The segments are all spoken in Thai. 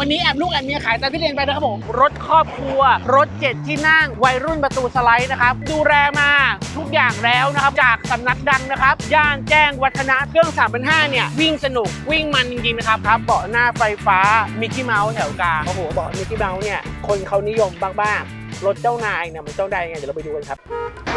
วันนี้แอบลูกแอบเมียขายตามที่เรียนไปนะครับผมรถครอบครัว รถเจ็ดที่นั่ง วัยรุ่นประตูสไลด์นะครับดูแลมาทุกอย่างแล้วนะครับจากสำนักดังนะครับ ย่านแจ้งวัฒนะเครื่อง3 5 0 0เนี่ย วิ่งสนุกวิ่งมันจริงๆนะครับครับเบาะหน้าไฟฟ้ามิกกี้เมาส์แถวกลางโอ้โหเบาะมิกกี้เมาส์เนี่ยคนเขานิยมมากๆรถเจ้านายเนี่ยมันเจ้านายยังไงเดี๋ยวเราไปดูกันครับ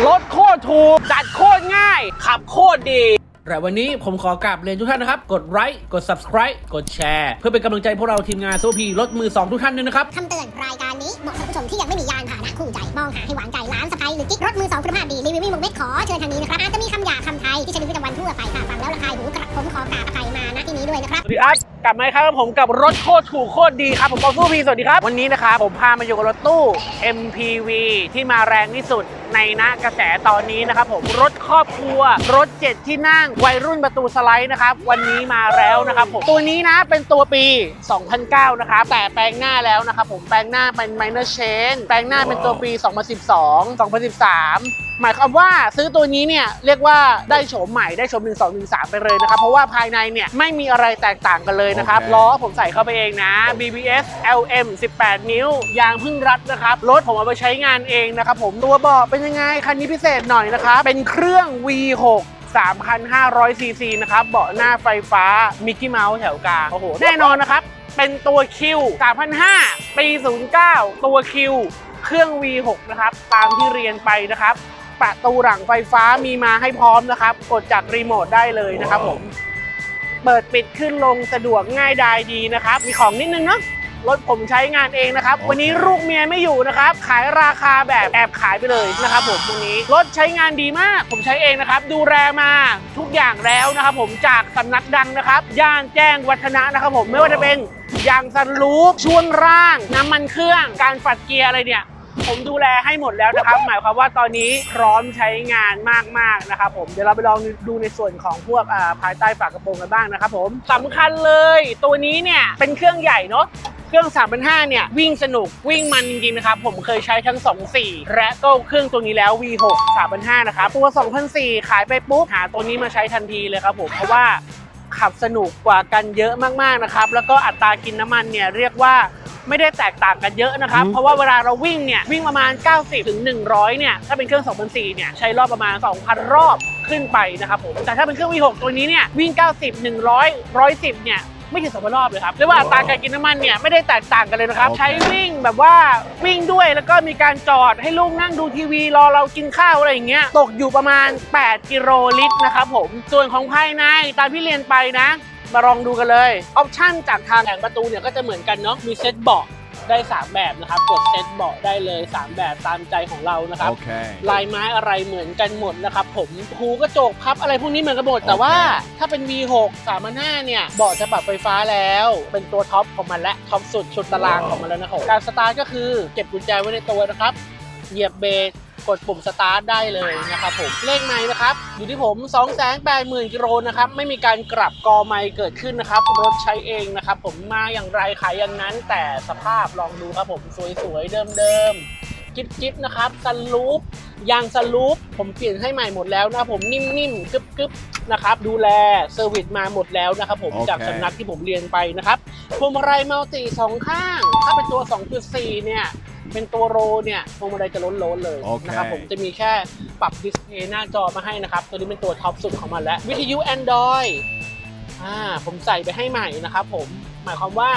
รถโคตรถูกจัดโคตรง่าย ขับโคตรดี และวันนี้ผมขอกราบเรียนทุกท่านนะครับ กดไลค์กด subscribe กดแชร์ เพื่อเป็นกำลังใจพวกเราทีมงานโซพีรถมือ 2 ทุกท่านด้วยนะครับ คำเตือนรายการ นี้เหมาะสำหรับผู้ชมที่ยังไม่มียานพาหนะคู่ใจ มองหาให้หวานใจร้านสะพายหรือกิ๊กรถมือสองคุณภาพดีรีวิววิ่งมุกเม็ดขอเชิญทางนี้นะครับอาจจะมีคำหยาบคำไทยที่ใช้ในชีวิตประจำวันทั่วไปค่ะฟังแล้วระคายหูกระผมขอกราบอภัยมาณที่นี้ด้วยนะครับสวัสดีครับกลับมาครับผมกับรถโคตรถูกโคตรดีครับผมปอสู้พีสวัสดีครับ วันนี้นะครับผมพามาอยู่กับรถตู้ MPV ที่มาแรงที่สุดในนะกระแสตอนนี้นะครับผมรถครอบครัว รถ7ที่นั่งวัยรุ่นประตูสไลด์นะครับวันนี้มาแล้วนะครับผมตัวนี้นะเป็นตัวปี 2009 นะครับแต่แปลงหน้าแล้วนะครับผมแปลงหน้าเป็น minor change แปลงหน้าเป็นตัวปี 2012 2013 หมายความว่าซื้อตัวนี้เนี่ยเรียกว่าได้โฉมใหม่ได้โฉม1 2 1 3 ไปเลยนะครับ เพราะว่าภายในเนี่ยไม่มีอะไรแตกต่างกันเลยนะครับโอเคล้อผมใส่เข้าไปเองนะ BBS LM 18 นิ้ว ยางพึ่งรัดนะครับ รถผมเอาไปใช้งานเองนะครับผมตัวเบาะเป็นยังไง คันนี้พิเศษหน่อยนะครับ เป็นเครื่อง V6 3,500ซีซีนะครับ เบาะหน้าไฟฟ้ามิกกี้เมาส์แถวกลาง โอ้โห แน่นอนนะครับ เป็นตัวคิว3,005 ปี 09 ตัวคิวเครื่อง V6 นะครับ ตามที่เรียนไปนะครับ ประตูหลังไฟฟ้ามีมาให้พร้อมนะครับ กดจากรีโมทได้เลยนะครับผม เปิดปิดขึ้นลงสะดวกง่ายดายดีนะครับ มีของนิดนึงเนาะ รถผมใช้งานเองนะครับโอเควันนี้ลูกเมียไม่อยู่นะครับ ขายราคาแบบแอบขายไปเลยนะครับผมวันนี้ รถใช้งานดีมาก ผมใช้เองนะครับ ดูแลมาทุกอย่างแล้วนะครับ ผมจากสำนักดังนะครับ ย่านแจ้งวัฒนะนะครับ ผมไม่ว่าจะเป็นยางซันรูฟช่วงร่าง น้ำมันเครื่อง การฝัดเกียร์อะไรเนี่ยผมดูแลให้หมดแล้วนะครับ หมายความว่าตอนนี้พร้อมใช้งานมากๆนะครับผมเดี๋ยวเราไปลองดูในส่วนของพวกอ่าภายใต้ฝากระโปรงกันบ้างนะครับผมสำคัญเลยตัวนี้เนี่ยเป็นเครื่องใหญ่เนาะ เครื่อง 3 5 0 0 เนี่ย วิ่งสนุกวิ่งมันจริงๆนะครับ ผมเคยใช้ทั้ง 2.4 และก็เครื่องตัวนี้แล้ว V6 3,500 นะครับ ตัว 2,400 ขายไปปุ๊บ หาตัวนี้มาใช้ทันทีเลยครับผมเพราะว่าขับสนุกกว่ากันเยอะมากๆนะครับ แล้วก็อัตรากินน้ำมันเนี่ยเรียกว่าไม่ได้แตกต่างกันเยอะนะครับ เพราะว่าเวลาเราวิ่งเนี่ยวิ่งประมาณ 90ถึง100 เนี่ย ถ้าเป็นเครื่อง 2004 เนี่ย ใช้รอบประมาณ 2,000 รอบขึ้นไปนะครับผม แต่ถ้าเป็นเครื่อง V6 ตัวนี้เนี่ย วิ่ง 90 100 110 เนี่ย ไม่ถึง2,000รอบเลยครับเรียกว่าอัตราการกินน้ำมันเนี่ยไม่ได้แตกต่างกันเลยนะครับโอเคใช้วิ่งแบบว่าวิ่งด้วยแล้วก็มีการจอดให้ลูกนั่งดูทีวี รอเรากินข้าวอะไรอย่างเงี้ยตกอยู่ประมาณ 8 กิโลลิตรนะครับผมส่วนของภายในตามที่เรียนไปนะ มาลองดูกันเลยออปชั่นจากทางแผงประตูเนี่ยก็จะเหมือนกันเนาะมีเซ็ตเบาะ ได้ 3 แบบนะครับ กดเซ็ตเบาะได้เลย 3 แบบตามใจของเรานะครับ Okay. ลายไม้อะไรเหมือนกันหมดนะครับผมหูกระจกพับอะไรพวกนี้เหมือนกันหมด แต่ว่า ถ้าเป็น V6 3 5เนี่ยเบาะจะปรับไฟฟ้าแล้ว เป็นตัวท็อปของมันและท็อปสุดชุดตารางของมันแล้วนะครับการสตาร์ทก็คือเก็บกุญแจไว้ในตัวนะครับ เหยียบเบรก กดปุ่มสตาร์ทได้เลยนะครับผมเลขไม้นะครับ อยู่ที่ผม 2 8 0 0 0 0กิโลนะครับไม่มีการกลับกอไม้เกิดขึ้นนะครับ รถใช้เองนะครับผมมาอย่างไรขายอย่างนั้นแต่สภาพลองดูครับผมสวยๆเดิมๆจิ๊บๆนะครับซันลูปยางซันลูปผมเปลี่ยนให้ใหม่หมดแล้วนะครับผมนิ่มๆกึบๆนะครับดูแลเซอร์วิสมาหมดแล้วนะครับผมโอเคจากสำนักที่ผมเรียนไปนะครับพวงมาลัยมัลติสองข้าง ถ้าเป็นตัว 2.4 เนี่ย เป็นตัวโรเนี่ยพวงมาลัยจะล้นๆเลยโอเคนะครับผมจะมีแค่ปรับดิสเพย์หน้าจอมาให้นะครับ ตัวนี้เป็นตัวท็อปสุดของมันแล้ว วิทยุ Android อ่าผมใส่ไปให้ใหม่นะครับผมหมายความว่า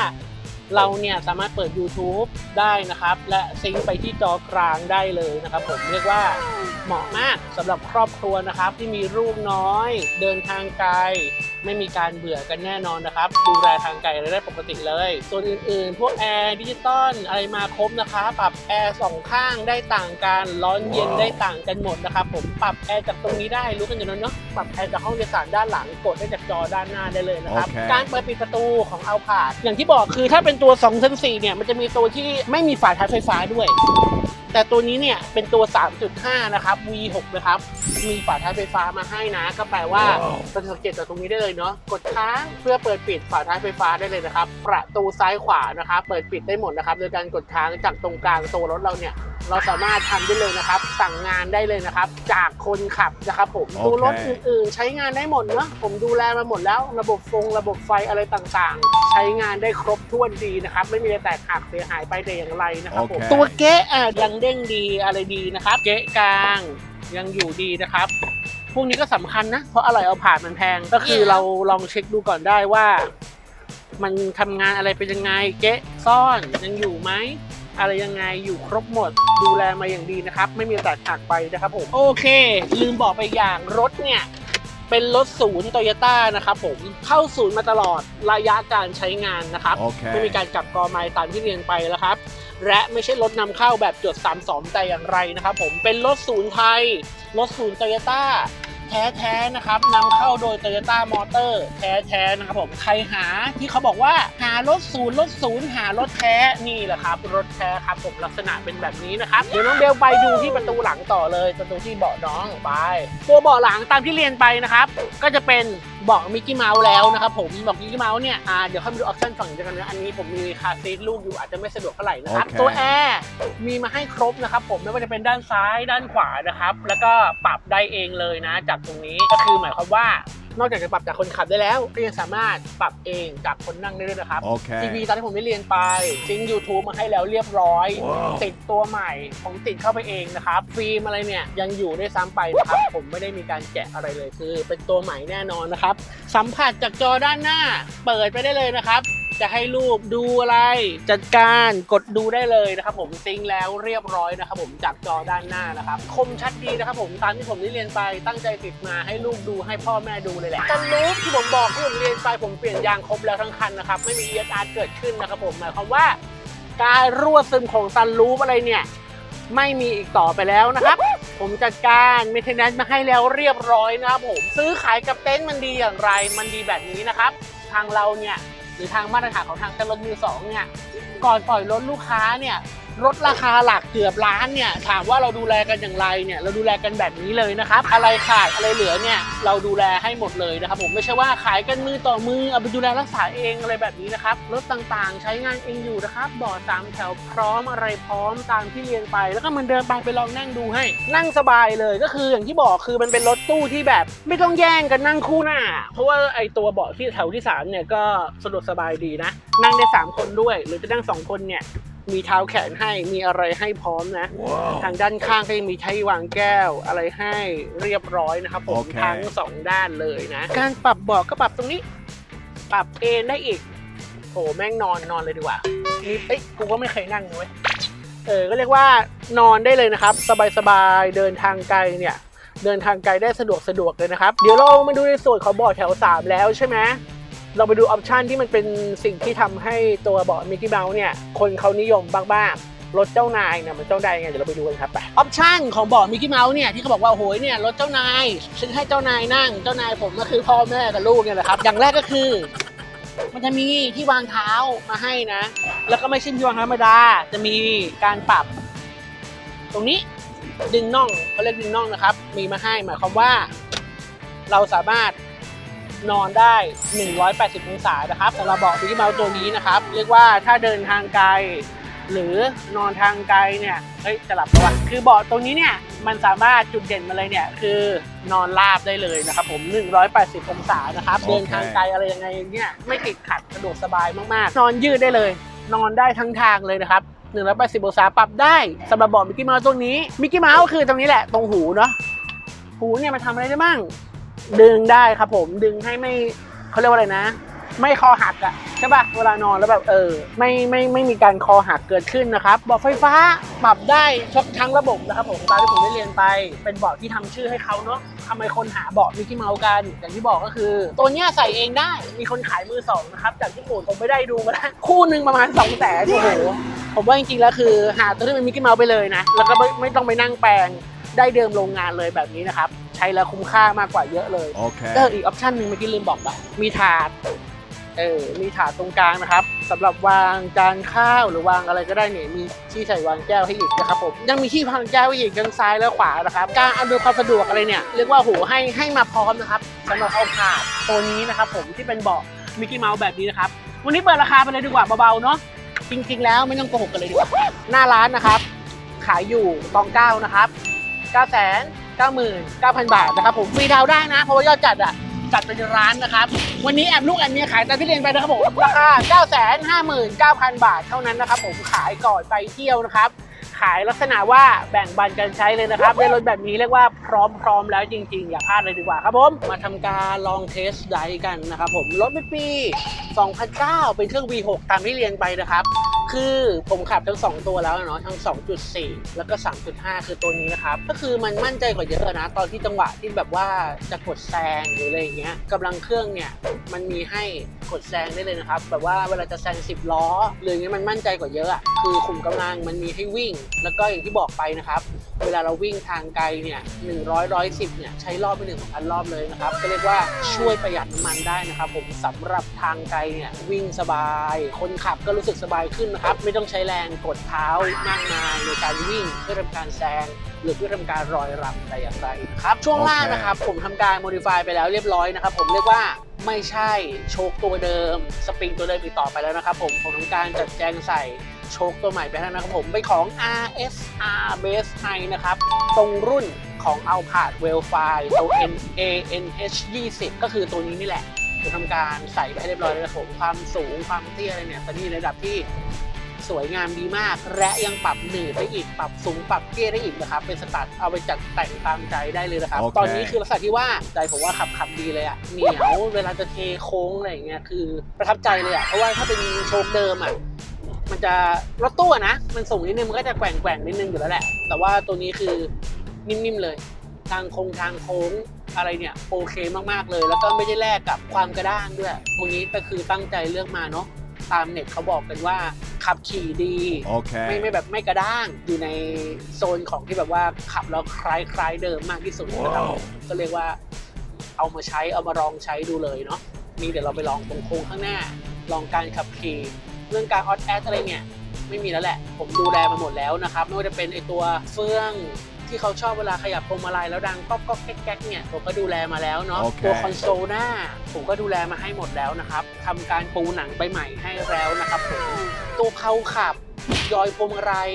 เราเนี่ยสามารถเปิด YouTube ได้นะครับ และซิงค์ไปที่จอกลางได้เลยนะครับ ผมเรียกว่าเหมาะมากสำหรับครอบครัวนะครับ ที่มีลูกน้อย เดินทางไกล ไม่มีการเบื่อกันแน่นอนนะครับ ดูแลทางไกลได้ปกติเลย ส่วนอื่นๆ พวกแอร์ดิจิตอลอะไรมาครบนะคะปรับแอร์สองข้างได้ต่างกันร้อนเย็นได้ต่างกันหมดนะครับผมปรับแอร์จากตรงนี้ได้รู้กันอยู่แล้วเนาะปรับแอร์จากห้องโดยสารด้านหลังกดได้จากจอด้านหน้าได้เลยนะครับโอเคการเปิดปิดประตูของเอาผาดอย่างที่บอกคือถ้าเป็นตัว2 0 0เนี่ยมันจะมีตัวที่ไม่มีฝาท้ายไฟฟ้าด้วย แต่ตัวนี้เนี่ยเป็นตัว 3.5 นะครับ V6 นะครับ มีฝาท้ายไฟฟ้ามาให้นะ ก็แปลว่าว้าวเราจะสังเกตจากตรงนี้ได้เลยเนาะกดค้างเพื่อเปิดปิดฝาท้ายไฟฟ้าได้เลยนะครับ ประตูซ้ายขวานะครับเปิดปิดได้หมดนะครับโดยการกดค้างจากตรงกลางตัวรถเราเนี่ย เราสามารถทำได้เลยนะครับ สั่งงานได้เลยนะครับ จากคนขับนะครับผมโอเคตัวรถอื่นๆ ใช้งานได้หมดเนอะผมดูแลมาหมดแล้ว ระบบฟงระบบไฟอะไรต่างๆ ใช้งานได้ครบถ้วนดีนะครับ ไม่มีอะไรแตกหักเสียหายไปแต่อย่างไรนะครับผมโอเคตัวเก๊ะอะยังเด้งดีอะไรดีนะครับ เก๊ะกลางยังอยู่ดีนะครับพวกนี้ก็สำคัญนะ เพราะอะไรเอาผ่านมันแพง ก็คือเราลองเช็คดูก่อนได้ว่า มันทำงานอะไรเป็นยังไง เก๊ะซ่อนยังอยู่ไหม อะไรยังไงอยู่ครบหมดดูแลมาอย่างดีนะครับ ไม่มีแตกหักไปนะครับผม โอเค ลืมบอกไปอย่างรถเนี่ย เป็นรถศูนย์โตโยต้านะครับผมเข้าศูนย์มาตลอดระยะการใช้งานนะครับ Okay. ไม่มีการกลับกอไม้ตามที่เรียนไปแล้วครับ และไม่ใช่รถนำเข้าแบบจด 32 แต่อย่างไรนะครับผมเป็นรถศูนย์ไทย รถศูนย์โตโยต้า แท้ๆนะครับนำเข้าโดย Toyota Motor แท้ๆนะครับผมใครหาที่เขาบอกว่าหารถศูนย์รถศูนย์หารถแท้นี่แหละครับ รถแท้ครับผมลักษณะเป็นแบบนี้นะครับเดี๋ยวน้องเบลไปดูที่ประตูหลังต่อเลยประตูที่เบาะน้องไปตัวเบาะหลังตามที่เรียนไปนะครับ ก็จะเป็น บาะมิกกี้เมาส์แล้วนะครับผมเบาะมิกกี้เมาส์เนี่ยอ่าเดี๋ยวเข้าไปดูออปชั่นฝั่งเดียวกันนะอันนี้ผมมีคาร์ซีทลูกอยู่อาจจะไม่สะดวกเท่าไหร่นะครับโอเคตัวแอร์มีมาให้ครบนะครับผมไม่ว่าจะเป็นด้านซ้ายด้านขวานะครับ แล้วก็ปรับได้เองเลยนะ จากตรงนี้ก็คือหมายความว่า นอกจากจะปรับจากคนขับได้แล้ว ก็ยังสามารถปรับเองจากคนนั่งได้ด้วยนะครับ Okay. ทีวีตอนที่ผมได้เรียนไปซิง YouTube มาให้แล้วเรียบร้อย ว้าว ติดตัวใหม่ผมติดเข้าไปเองนะครับฟิล์มอะไรเนี่ยยังอยู่ได้วยซ้ำไปนะครับผมไม่ได้มีการแกะอะไรเลยคือ เป็นตัวใหม่แน่นอนนะครับสัมผัสจากจอด้านหน้า เปิดไปได้เลยนะครับ จะให้รูปดูอะไร จัดการกดดูได้เลยนะครับผมซิงแล้วเรียบร้อยนะครับผมจากจอด้านหน้านะครับคมชัดดีนะครับผมตามที่ผมได้เรียนไปตั้งใจติดมาให้ลูกดูให้พ่อแม่ดูเลยแหละกันลูกที่ผมบอกที่ผมเรียนไปผมเปลี่ยนยางครบแล้วทั้งคันนะครับไม่มีเอียดอาร์เกิดขึ้นนะครับผมหมายความว่า การรั่วซึมของซันรูฟอะไรเนี่ยไม่มีอีกต่อไปแล้วนะครับ ผมจัดการเมนเทนแนนซ์มาให้แล้วเรียบร้อยนะครับผมซื้อขายกับเต็นท์มันดีอย่างไร มันดีแบบนี้นะครับ ทางเราเนี่ย รือทางมาตรฐานของทางการรถมือสองเนี่ยก่อนปล่อยรถลูกค้าเนี่ย ลดราคาหลักเกือบล้านเนี่ยถามว่าเราดูแลกันอย่างไรเนี่ยเราดูแลกันแบบนี้เลยนะครับ อะไรขาดอะไรเหลือเนี่ยเราดูแลให้หมดเลยนะครับผมไม่ใช่ว่าขายกันมือต่อมือเอาไปดูแลรักษาเองอะไรแบบนี้นะครับรถต่างๆ ใช้งานเองอยู่นะครับเบาะสามแถวพร้อมอะไรพร้อมตามที่เรียนไป แล้วก็มันเดินไปไปลองนั่งดูให้ นั่งสบายเลยก็คืออย่างที่บอกคือมันเป็นรถตู้ที่แบบ ไม่ต้องแย่งกันนั่งคู่หน้า เพราะว่าไอตัวเบาะที่แถวที่สามเนี่ยก็สะดวกสบายดีนะ นั่งได้สามคนด้วย หรือจะนั่งสองคนเนี่ย มีเท้าแขนให้มีอะไรให้พร้อมนะ Wow. ทางด้านข้างก็ยังมีที่วางแก้วอะไรให้เรียบร้อยนะครับผมโอเคทั้งสองด้านเลยนะ การปรับเบาะก็ปรับตรงนี้ ปรับเอนได้อีกโหแม่งนอนนอนเลยดีกว่านี่เอ้ยกูก็ไม่เคยนั่งนะเว้ยเออก็เรียกว่านอนได้เลยนะครับ สบายๆเดินทางไกลเนี่ยเดินทางไกลได้สะดวกสะดวกเลยนะครับ เดี๋ยวเรามาดูในส่วนของเบาะแถว 3 แล้วใช่ไหม เราไปดูออปชันที่มันเป็นสิ่งที่ทำให้ตัวเบาะมิกกี้เมาส์เนี่ยคนเขานิยมบ้างๆรถเจ้านายเนี่ยมันเจ้านายไงเดี๋ยวเราไปดูกันครับไปออปชันของเบาะมิกกี้เมาส์เนี่ยที่เขาบอกว่าโอ้โหเนี่ยรถเจ้านายซึ่งให้เจ้านายนั่งเจ้านายผมก็คือพ่อแม่กับลูกเนี่ยแหละครับอย่างแรกก็คือ มันจะมีที่วางเท้ามาให้นะ แล้วก็ไม่ใช่ที่วางเท้าธรรมดาจะมีการปรับ ตรงนี้ดึงน่องเขาเรียกดึงน่องนะครับ มีมาให้หมายความว่า เราสามารถ นอนได้ 180 องศานะครับสำหรับเบาะมิกกี้เมาส์ตัวนี้นะครับ เรียกว่าถ้าเดินทางไกล หรือนอนทางไกลเนี่ยเฮ้ยจะหลับแล้ววะคือเบาะตรงนี้เนี่ยมันสามารถจุดเด่นมาเลยเนี่ยคือนอนราบได้เลยนะครับผม 180 องศานะครับโอเคเดินทางไกลอะไรยังไงเนี่ยไม่ติดขัดสะดวกสบายมากๆ นอนยืดได้เลย นอนได้ทั้งทางเลยนะครับ180องศาปรับได้สำหรับเบาะมิกกี้เมาส์ตัวนี้มิกกี้เมาส์คือตรงนี้แหละตรงหูเนาะหูเนี่ยมันทำอะไรได้บ้าง ดึงได้ครับผมดึงให้ไม่เขาเรียกว่าอะไรนะ ไม่คอหักอะใช่ปะเวลานอนแล้วแบบเออ ไม่ไม่ไม่มีการคอหักเกิดขึ้นนะครับเบาะไฟฟ้าปรับได้ทุกทั้งระบบนะครับผมตามที่ผมได้เรียนไป เป็นเบาะที่ทำชื่อให้เขาเนาะทำไมคนหาเบาะมิกกี้เมาส์กันอย่างที่บอกก็คือ ตัวเนี้ยใส่เองได้มีคนขายมือสองนะครับจากญี่ปุ่นผมไม่ได้ดูมาแล้วคู่หนึ่งประมาณ2องแสนโอ้โหผมว่าจริงๆแล้วคือหาตัวที่เป็นมิกกี้เมาส์ไปเลยนะแล้วก็ไม่ไม่ต้องไปนั่งแปลงได้เดิมโรงงานเลยแบบนี้นะครับ ใช้แล้วคุ้มค่ามากกว่าเยอะเลย Okay. เอออีกออปชันหนึ่งเมื่อกี้ลืมบอกไปมีถาดเออมีถาดตรงกลางนะครับสำหรับวางจานข้าวหรือวางอะไรก็ได้เนี่ยมีที่ใส่วางแก้วให้อีกนะครับผมยังมีที่วางแก้วให้อีกทั้งซ้ายและขวานะครับ การอำนวยความสะดวกอะไรเนี่ยเรียกว่าโหให้ให้มาพร้อมนะครับสำหรับเอาถาดตัวนี้นะครับผมที่เป็นเบาะมิกกี้เมาส์แบบนี้นะครับวันนี้เปิดราคาไปเลยดีกว่าเบาๆเนาะจริงๆ แล้วไม่ต้องโกหกกันเลยดีกว่าหน้าร้านนะครับขขายอยู่ตองเก้านะครับ9 9 9 9 0 0 99,000 บาทนะครับผมฟรีดาวได้นะ เพราะว่ายอดจัดอะจัดเป็นร้านนะครับ วันนี้แอบลูกแอบเมียขายตามที่เรียนไปนะครับผมราคา 9 5 9 0 0 0 บาทเท่านั้นนะครับผมขายก่อนไปเที่ยวนะครับขายลักษณะว่าแบ่งบันกันใช้เลยนะครับได้รถแบบนี้เรียกว่าพร้อมๆแล้วจริงๆ อย่าพลาดเลยดีกว่าครับผมมาทำการลองเทสไดกันนะครับผมรถเป็นปี 2009 เป็นเครื่อง V6 ตามที่เรียนไปนะครับ คือผมขับทั้ง 2 ตัวแล้วเนาะทั้ง 2.4 แล้วก็ 3.5 คือตัวนี้นะครับ ก็คือมันมั่นใจกว่าเยอะนะ ตอนที่จังหวะที่แบบว่าจะกดแซงหรืออะไรอย่างเงี้ยกำลังเครื่องเนี่ยมันมีให้กดแซงได้เลยนะครับ แบบว่าเวลาจะแซง 10 ล้อหรืออย่างเงี้ยมันมั่นใจกว่าเยอะอะคือขุมกำลังมันมีให้วิ่ง แล้วก็อย่างที่บอกไปนะครับ เวลาเราวิ่งทางไกลเนี่ย100 110เนี่ยใช้รอบไปหนึ่งพันรอบเลยนะครับก็เรียกว่าช่วยประหยัดน้ำมันได้นะครับผมสำหรับทางไกลเนี่ยวิ่งสบาย คนขับก็รู้สึกสบายขึ้นนะครับ ไม่ต้องใช้แรงกดเท้ามากมายในการวิ่งเพื่อทำการแซงหรือเพื่อทำการรอยรับแต่อย่างไรนะครับ ช่วงล่างนะครับ ผมทำการโมดิฟายไปแล้วเรียบร้อยนะครับ ผมเรียกว่าไม่ใช่โชคตัวเดิม สปริงตัวเดิมอีกต่อไปแล้วนะครับ ผมผมทำการจัดแจงใส่ โชคตัวใหม่ไปแล้วนะครับผมเป็นของ RSR Base High นะครับ ตรงรุ่นของ a l p a r d w e l f i ตัว NANH 20 ก็คือตัวนี้นี่แหละผมทำการใส่ไปให้เรียบร้อยแล้วนะครับผมความสูงความเตี้ยอะไรเนี่ยตอนนี้ในระดับที่สวยงามดีมาก และยังปรับหนืดได้อีกปรับสูงปรับเตี้ยได้อีกนะครับ เป็นสตัดเอาไปจัดแต่งตามใจได้เลยนะครับโอเคตอนนี้คือลักษณะที่ว่าใจผมว่าขับขับดีเลยอะเหนียวเวลาจะเทโค้งอะไรอย่างเงี้ยคือประทับใจเลยอะเพราะว่าถ้าเป็นโชคเดิมอะ มันจะรถตู้อะนะ มันสูงนิดนึงมันก็จะแกว่งแกว่งๆนิดนึงอยู่แล้วแหละ แต่ว่าตัวนี้คือนิ่มๆเลย ทางโค้งทางโค้งอะไรเนี่ยโอเคมากๆเลย แล้วก็ไม่ได้แลกกับความกระด้างด้วยตรงนี้ก็คือตั้งใจเลือกมาเนาะตามเน็ตเขาบอกกันว่าขับขี่ดีไม่ Okay. ไม่แบบไม่กระด้างอยู่ในโซนของที่แบบว่าขับแล้วคล้ายคล้ายเดิมมากที่สุดนะครับว้าวก็เรียกว่าเอามาใช้เอามาลองใช้ดูเลยเนาะนี่เดี๋ยวเราไปลองตรงโค้งข้างหน้า ลองการขับขี่ เรื่องการออดแอดอะไรเนี่ยไม่มีแล้วแหละ ผมดูแลมาหมดแล้วนะครับ ไม่ว่าจะเป็นไอตัวเฟืองที่เขาชอบเวลาขยับพวงมาลัยแล้วดังก๊อกก๊อกแก๊กแก๊กเนี่ยผมก็ดูแลมาแล้วเนาะโอเคตัวคอนโซลหน้าผมก็ดูแลมาให้หมดแล้วนะครับทำการปูหนังไปใหม่ให้แล้วนะครับผมตัวเพาขับยอยพวงมาลัย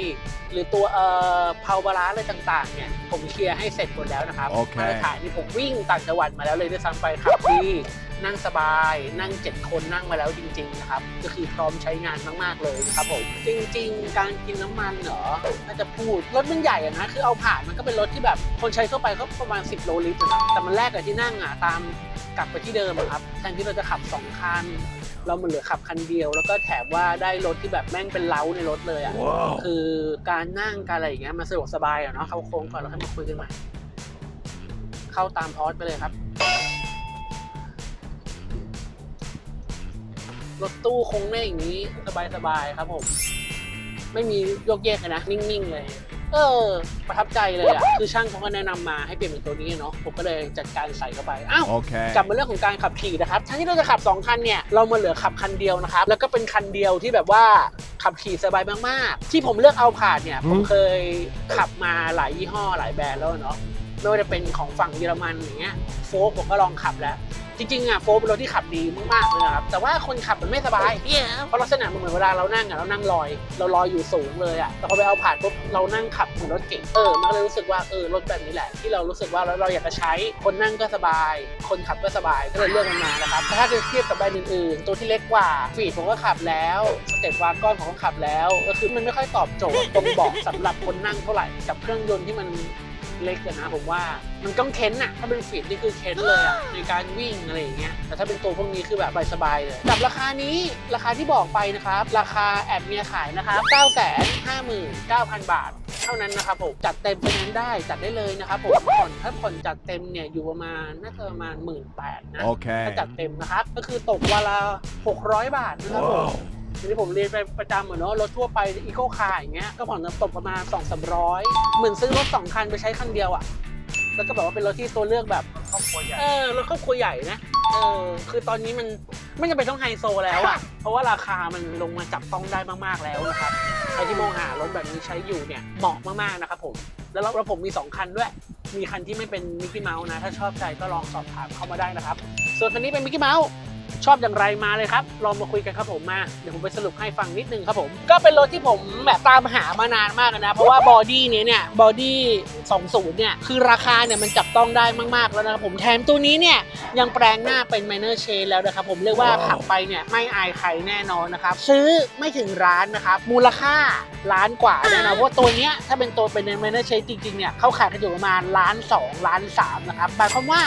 หรือตัวเอ่อเพาบาลานซ์อะไรต่างๆเนี่ยผมเคลียร์ให้เสร็จหมดแล้วนะครับโอเคมาตรฐานที่ผมวิ่งต่างจังหวัดมาแล้วเลยด้วยซ้ำไปขับดี นั่งสบาย นั่ง 7 คนนั่งมาแล้วจริงๆนะครับ ก็คือพร้อมใช้งานมากๆเลยนะครับผม จริง ๆ การกินน้ำมันเหรอถ้าจะพูด รถมันใหญ่อะนะ คือเอาผ่านมันก็เป็นรถที่แบบคนใช้ทั่วไปก็ประมาณ 10 โลลิตรนะ แต่มันแลกกับที่นั่งอะตามกลับไปที่เดิมอะครับ แทนที่เราจะขับสองคัน เรามันเหลือขับคันเดียว แล้วก็แถมว่าได้รถที่แบบแม่งเป็นเล้าในรถเลยอะ Wow. คือการนั่งการอะไรอย่างเงี้ยมันสะดวกสบายอะเนาะ เข้าโค้งก่อนแล้วค่อยมาคุยกันใหม่ เข้าตามพอสไปเลยครับ รถตู้คงได้อย่างนี้สบายๆครับผม ไม่มีโยกเยกเลยนะ นิ่งๆเลย เออ ประทับใจเลยอะ คือช่างเขาก็แนะนำมาให้เปลี่ยนเป็นตัวนี้เนาะผมก็เลยจัดการใส่เข้าไปอ้าว Okay. กลับมาเรื่องของการขับขี่นะครับทั้งที่เราจะขับ 2 คันเนี่ยเรามาเหลือขับคันเดียวนะครับแล้วก็เป็นคันเดียวที่แบบว่าขับขี่สบายมากๆ ที่ผมเลือกเอาผ่านเนี่ยผมเคยขับมาหลายยี่ห้อหลายแบรนด์แล้วเนาะไม่ว่าจะเป็นของฝั่งเยอรมันอย่างเงี้ยโฟกผมก็ลองขับแล้วจ ริงๆอะโฟกเป็นรถที่ขับดีมากๆเลยนะครับแต่ว่าคนขับมันไม่สบายเพราะลักษณะมันเหมือนเวลาเรานั่งอะเรานั่งลอย เราลอยอยู่สูงเลยอะแต่พอไปเอาผ่านปุ๊บเรานั่งขับเหมือนรถเก๋งเออมันก็เลยรู้สึกว่าเออรถแบบนี้แหละ ที่เรารู้สึกว่าเราเราอยากจะใช้คนนั่งก็สบาย คนขับก็สบายก็เลยเลือกมันมานะครับแต่ถ้าเทียบกับแบรนด์อื่นๆตัวที่เล็กกว่าฟีดผมก็ขับแล้วสเต็ปวากอนผมก็ขับแล้วก็คือมันไม่ค่อยตอบโจทย์ตรงเบาะสำหรับคนนั่งเท่าไหร่กับเครื่องยนต์ที่มัน เล็กอะนะผมว่ามันต้องเค้นอะถ้าเป็นฟีดนี่คือเค้นเลยอะในการวิ่งอะไรอย่างเงี้ยแต่ถ้าเป็นตัวพวกนี้คือแบบสบายๆเลยกับราคานี้ราคาที่บอกไปนะครับ ราคาแอบเมียขายนะครับ9 5 9 0 0 0 บาท เท่านั้นนะครับผมจัดเต็มเพราะนั้นได้จัดได้เลยนะครับผมผ่อนถ้าผ่อนจัดเต็มเนี่ยอยู่ประมาณน่าจะประมาณ1 8ื่นนะ Okay. ถ้าจัดเต็มนะครับ ก็คือตกวันละ600 บาทนะครับผม Wow. ทีนี้ผมเรียนไปประจำเหมือนเนาะรถทั่วไปอีโคคาร์อย่างเงี้ยก็ผ่อนตกประมาณ2 3 0 0เหมือนซื้อรถ2คันไปใช้คันเดียวอะ่ะแล้วก็แบบว่าเป็นรถที่ตัวเลือกแบบครอบครัวใหญ่เออรถครอบครัวใหญ่นะเออคือตอนนี้มันไม่จำเป็นต้องไฮโซแล้วอะ่ะ เพราะว่าราคามันลงมาจับต้องได้มากๆแล้วนะครับใครที่มองหารถแบบนี้ใช้อยู่เนี่ยเหมาะมากๆนะครับผมแล้วแล้วผมมี 2 คันด้วย มีคันที่ไม่เป็นมิกกี้เมาส์นะ ถ้าชอบใจก็ลองสอบถามเข้ามาได้นะครับ ส่วนคันนี้เป็นมิกกี้เมาส์ ชอบอย่างไรมาเลยครับ ลองมาคุยกันครับผมมา เดี๋ยวผมไปสรุปให้ฟังนิดนึงครับผม ก็เป็นรถที่ผมแบบตามหามานานมากนะ เพราะว่าบอดี้เนี้ยเนี่ย บอดี้ 20 เนี่ย คือราคาเนี่ยมันจับต้องได้มาก ๆ แล้วนะครับผม แถมตัวนี้เนี่ย ยังแปลงหน้าเป็น minor chain แล้วนะครับผม เรียกว่าขับไปเนี่ยไม่อายใครแน่นอนนะครับ ซื้อไม่ถึงร้านนะครับ มูลค่าล้านกว่าแน่นอนเพราะว่าตัวเนี้ยถ้าเป็นตัวเป็น minor chain จริงๆ เนี่ยเขาขายกันอยู่ประมาณล้าน2ล้าน3นะครับ หมายความว่า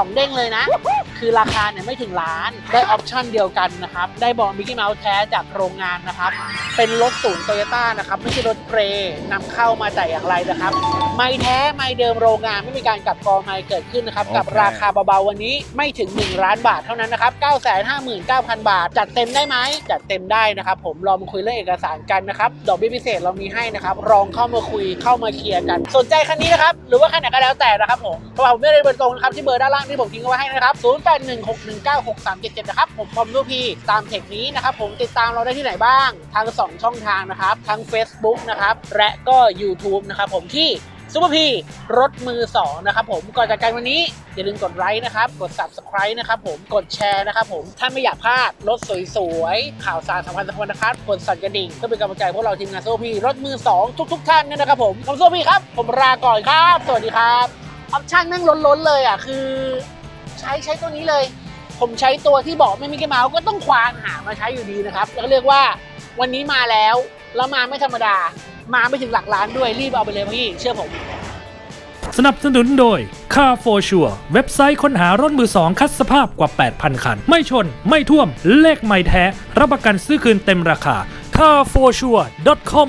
2 เด้งเลยนะ คือราคาเนี่ยไม่ถึงล้าน ได้ออปชั่นเดียวกันนะครับ ได้บอกมิกกี้เมาส์แท้จากโรงงานนะครับ เป็นรถศูนย์โตโยต้านะครับ ไม่ใช่รถเกรย์นำเข้ามาแต่อย่างไรนะครับ ไม่แท้ไม่เดิมโรงงานไม่มีการกลับกองไม่เกิดขึ้นนะครับ กับโอเคราคาเบาๆวันนี้ไม่ถึง 1 ล้านบาทเท่านั้นนะครับ 959,000 บาท จัดเต็มได้ไหมจัดเต็มได้นะครับ ผมลองมาคุยเรื่องเอกสารกันนะครับ ดอกเบี้ยพิเศษเรามีให้นะครับลองเข้ามาคุยเข้ามาเคลียร์กัน สนใจคันนี้นะครับหรือว่าคันไหนก็แล้วแต่นะครับผมโทรหาผมได้เลยเบอร์ตรงนะครับที่เบอร์ด้านล่างที่ผมทิ้งเอาไว้ให้นะครับ 0816196377 นะครับ ผมพร้อมรูปพี่ตามเทคนี้นะครับ ผมติดตามเราได้ที่ไหนบ้าง ทาง 2 ช่องทางนะครับทั้ง Facebook นะครับ และก็ YouTube นะครับผมที่ซูเปอร์พีรถมือ 2 นะครับผมก่อนจากกันวันนี้ อย่าลืมกดไลค์นะครับ กด Subscribe นะครับผมกดแชร์นะครับผม ถ้าไม่อยากพลาด รถสวยๆ ข่าวสารสำคัญสำคัญนะครับกดสั่นกระดิ่งเพื่อเป็นกำลังใจพวกเราทีมงานซูเปอร์พีรถมือ 2 ทุก ๆ ท่านนี่นะครับผมผมซูเปอร์พีครับ ผมลาก่อนครับ สวัสดีครับ ออปชั่นแม่งล้นๆเลยอะคือใช้ใช้ตัวนี้เลย ผมใช้ตัวที่บอกไม่มีกระเมาส์ก็ต้องควานหามาใช้อยู่ดีนะครับ แล้วก็เรียกว่าวันนี้มาแล้วแล้วมาไม่ธรรมดา มาไม่ถึงหลักล้านด้วยรีบเอาไปเลยพี่เชื่อผม สนับสนุนโดย Car for Sure เว็บไซต์ค้นหารถมือสองคัดสภาพกว่า 8,000 คัน ไม่ชน ไม่ท่วม เลขไม่แท้ รับประกันซื้อคืนเต็มราคา carforsure.com